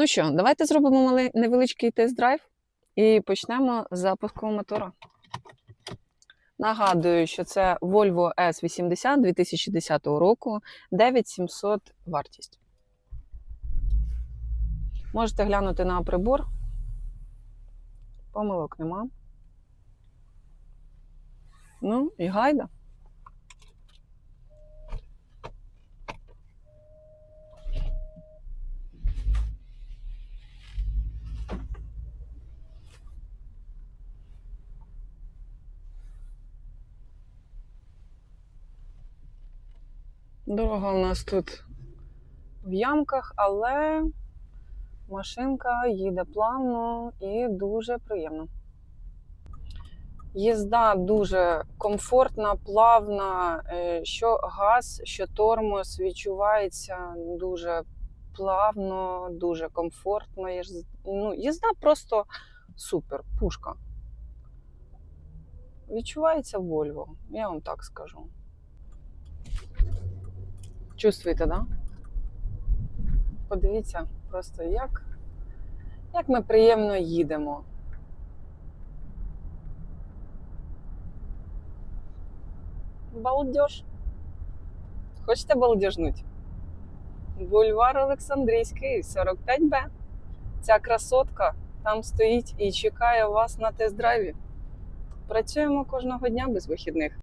Ну що, давайте зробимо малий невеличкий тест-драйв і почнемо з запуску мотора. Нагадую, що це Volvo S80 2010 року, 9700 вартість. Можете глянути на прибор. Помилок нема. Ну, і гайда. Дорога у нас тут в ямках, але машинка їде плавно і дуже приємно. Їзда дуже комфортна, плавна, е, що газ, що тормоз відчувається дуже плавно, дуже комфортно. Ну, їзда просто супер, пушка. Відчувається Volvo, я вам так скажу. Чувствуєте, да? Подивіться просто, як, як ми приємно їдемо. Балдеж. Хочете балдежнуть? Бульвар Олександрійський, 45Б. Ця красотка там стоїть і чекає вас на тест-драйві. Працюємо кожного дня без вихідних.